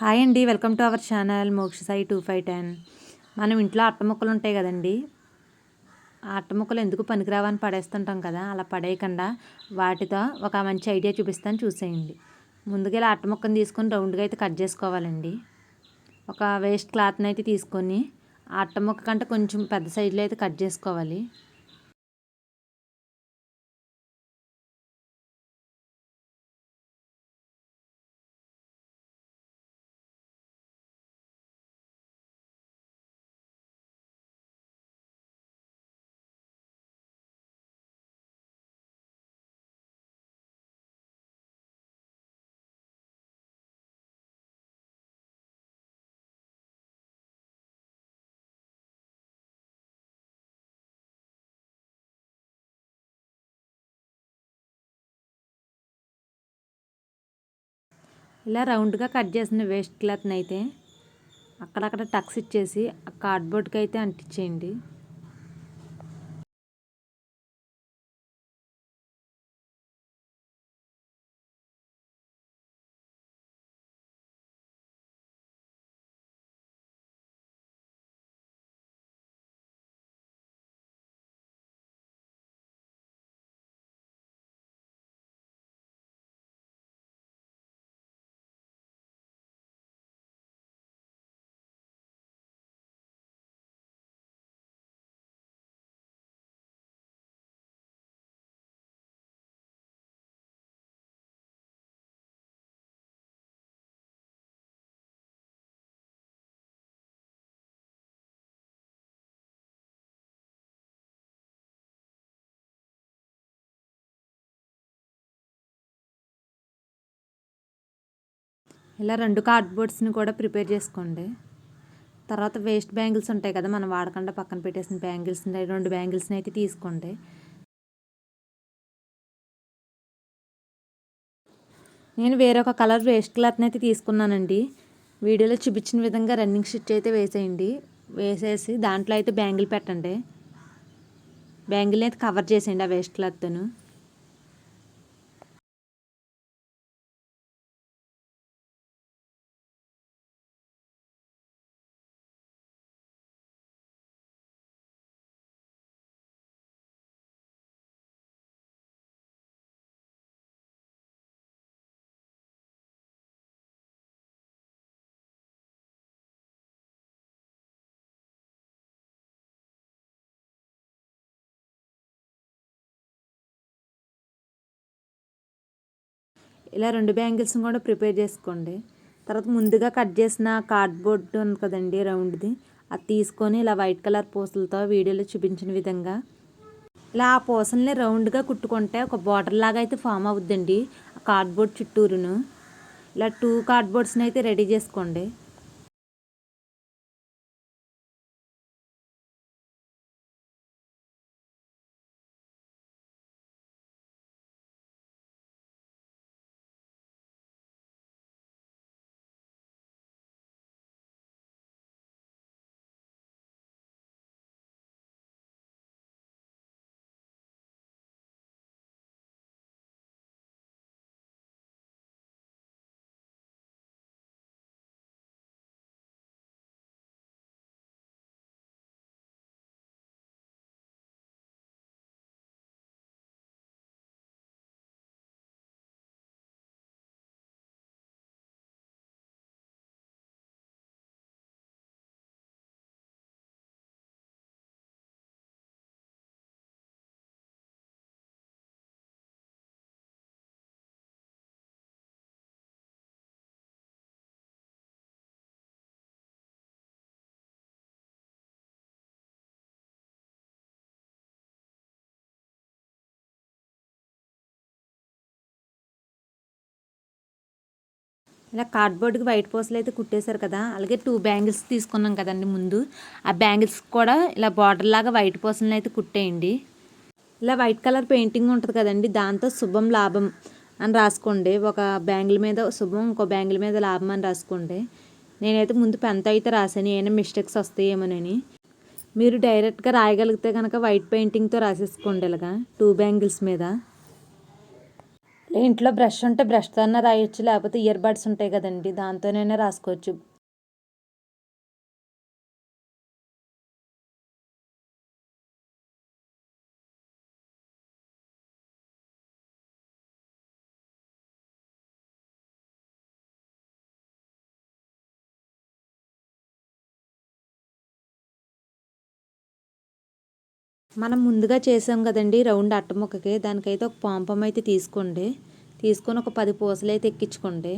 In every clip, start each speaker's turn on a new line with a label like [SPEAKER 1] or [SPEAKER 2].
[SPEAKER 1] Hi అండి welcome to our channel మోక్ష Sai two five ten. మనం ఇంట్లో అట్ట ముక్కలు ఉంటాయి కదండి. ఆ అట్ట ముక్కలు ఎందుకు పనికిరావని పడేస్తుంటాం కదా అలా పడేయకుండా వాటితో ఒక మంచి ఐడియా చూపిస్తాను చూసేయండి. ముందుగా ఇలా అట్ట ముక్కను తీసుకొని రౌండ్గా అయితే కట్ చేసుకోవాలండి. ఒక వేస్ట్ క్లాత్ని అయితే తీసుకొని ఆ అట్ట ముక్క కంటే కొంచెం పెద్ద సైజులో అయితే కట్ చేసుకోవాలి. ఇలా రౌండ్గా కట్ చేసిన వేస్ట్ క్లాత్ని అయితే అక్కడక్కడ టక్స్ ఇచ్చేసి ఆ కార్డ్బోర్డ్కి అయితే అంటించేయండి. ఇలా రెండు కార్డ్బోర్డ్స్ని కూడా ప్రిపేర్ చేసుకోండి. తర్వాత వేస్ట్ బ్యాంగిల్స్ ఉంటాయి కదా మనం వాడకుండా పక్కన పెట్టేసిన బ్యాంగిల్స్ రెండు బ్యాంగిల్స్ని అయితే తీసుకోండి. నేను వేరొక కలర్ వేస్ట్ క్లాత్ని అయితే తీసుకున్నానండి. వీడియోలో చూపించిన విధంగా రన్నింగ్ స్టిచ్ అయితే వేసేయండి. వేసేసి దాంట్లో అయితే బ్యాంగిల్ పెట్టండి. బ్యాంగిల్ని అయితే కవర్ చేసేయండి ఆ వేస్ట్ క్లాత్తోను ఇలా రెండు బ్యాంగిల్స్ని కూడా ప్రిపేర్ చేసుకోండి. తర్వాత ముందుగా కట్ చేసిన కార్డ్బోర్డ్ ఉంది కదండి రౌండ్ది. అది తీసుకొని ఇలా వైట్ కలర్ పూసలతో వీడియోలో చూపించిన విధంగా. ఇలా ఆ పూసల్ని రౌండ్గా కుట్టుకుంటే ఒక బార్డర్ లాగా అయితే ఫామ్ అవుద్దండి ఆ కార్డ్బోర్డ్ చుట్టూరును. ఇలా టూ కార్డ్బోర్డ్స్ని అయితే రెడీ చేసుకోండి. ఇలా కార్డ్బోర్డ్కి వైట్ పోస్టులు అయితే కుట్టేశారు కదా అలాగే టూ బ్యాంగిల్స్ తీసుకున్నాం కదండి ముందు. ఆ బ్యాంగిల్స్ కూడా ఇలా బార్డర్ లాగా వైట్ పోస్టులను అయితే కుట్టేయండి. ఇలా వైట్ కలర్ పెయింటింగ్ ఉంటుంది కదండి దాంతో శుభం లాభం అని రాసుకోండి. ఒక బ్యాంగిల్ మీద శుభం ఇంకో బ్యాంగిల్ మీద లాభం అని రాసుకోండి. నేనైతే ముందు పెన్తో అయితే రాశాను ఏమైనా మిస్టేక్స్ వస్తాయేమోనని. మీరు డైరెక్ట్గా రాయగలిగితే కనుక వైట్ పెయింటింగ్తో రాసేసుకోండి ఇలాగా టూ బ్యాంగిల్స్ మీద. ఇంట్లో బ్రష్ ఉంటే బ్రష్తో రాయొచ్చు లేకపోతే ఇయర్ బడ్స్ ఉంటాయి కదండి దాంతోనైనా రాసుకోవచ్చు. మనం ముందుగా చేసాం కదండి రౌండ్ అట్టముక్కకి. దానికైతే ఒక పాంపం అయితే తీసుకోండి. తీసుకొని ఒక పది పూసలు అయితే ఎక్కించుకోండి.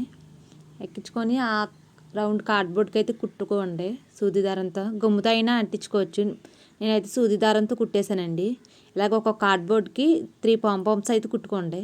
[SPEAKER 1] ఎక్కించుకొని ఆ రౌండ్ కార్డ్బోర్డ్కి అయితే కుట్టుకోండి. సూది దారంతో గమ్ముతో అయినా అంటించుకోవచ్చు. నేనైతే సూది దారంతో కుట్టేశానండి. ఇలాగ ఒక కార్డ్బోర్డ్కి త్రీ పాంపమ్స్ అయితే కుట్టుకోండి.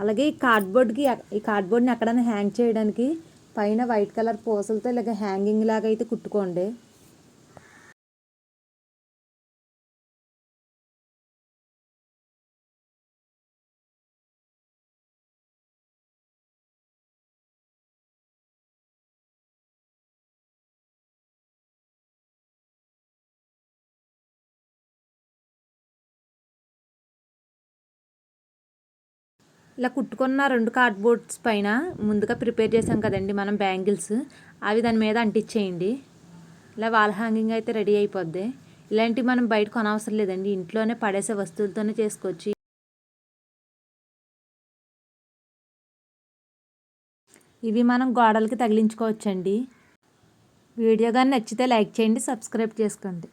[SPEAKER 1] అలాగే ఈ కార్డ్బోర్డ్కి ఈ కార్డ్బోర్డ్ని ఎక్కడైనా హ్యాంగ్ చేయడానికి పైన వైట్ కలర్ పూసలతో ఇలాగ హ్యాంగింగ్ లాగా అయితే కుట్టుకోండి. ఇలా కుట్టుకున్న రెండు కార్డ్బోర్డ్స్ పైన ముందుగా ప్రిపేర్ చేసాం కదండి మనం బ్యాంగిల్స్. అవి దాని మీద అంటించేయండి ఇలా వాల్ హ్యాంగింగ్ అయితే రెడీ అయిపోద్ది. ఇలాంటివి మనం బయట కొనవసరం లేదండి. ఇంట్లోనే పడేసే వస్తువులతోనే చేసుకోవచ్చు. ఇవి మనం గోడలకి తగిలించుకోవచ్చండి. వీడియో కానీ నచ్చితే లైక్ చేయండి సబ్స్క్రైబ్ చేసుకోండి.